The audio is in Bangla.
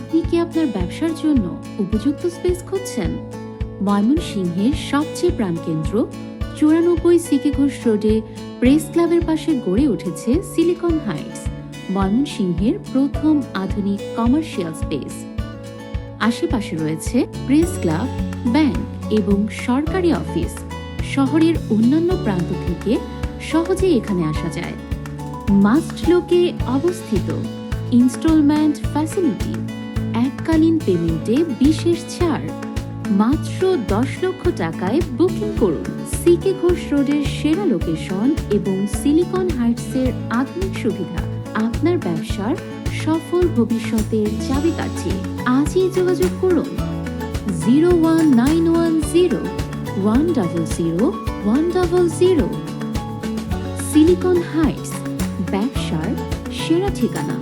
আপনি কি আপনার ব্যবসার জন্য উপযুক্ত স্পেস খুঁজছেন? ময়মনসিংহের সবচেয়ে প্রাণকেন্দ্র, চুরানব্বই সিকে ঘোষ রোডে প্রেস ক্লাবের পাশে গড়ে উঠেছে সিলিকন হাইটস, ময়মনসিংহের প্রথম আধুনিক কমার্শিয়াল স্পেস আশেপাশে রয়েছে প্রেস ক্লাব, ব্যাংক এবং সরকারি অফিস, শহরের অন্যান্য প্রান্ত থেকে সহজে এখানে আসা যায়। মাস্ট লোকে অবস্থিত ইনস্টলমেন্ট ফ্যাসিলিটি এককালীন পেমেন্টে বিশেষ ছাড়। মাত্র দশ লক্ষ টাকায় বুকিং করুন সিকে ঘোষ রোডের সেরা লোকেশন এবং সিলিকন হাইটসের আধুনিক সুবিধা। আপনার ব্যবসার সফল ভবিষ্যতের চাবিকাঠি। আজই যোগাযোগ করুন zero one nine one zero one double zero one double zero. Silicon heights ব্যবসার সেরা ঠিকানা।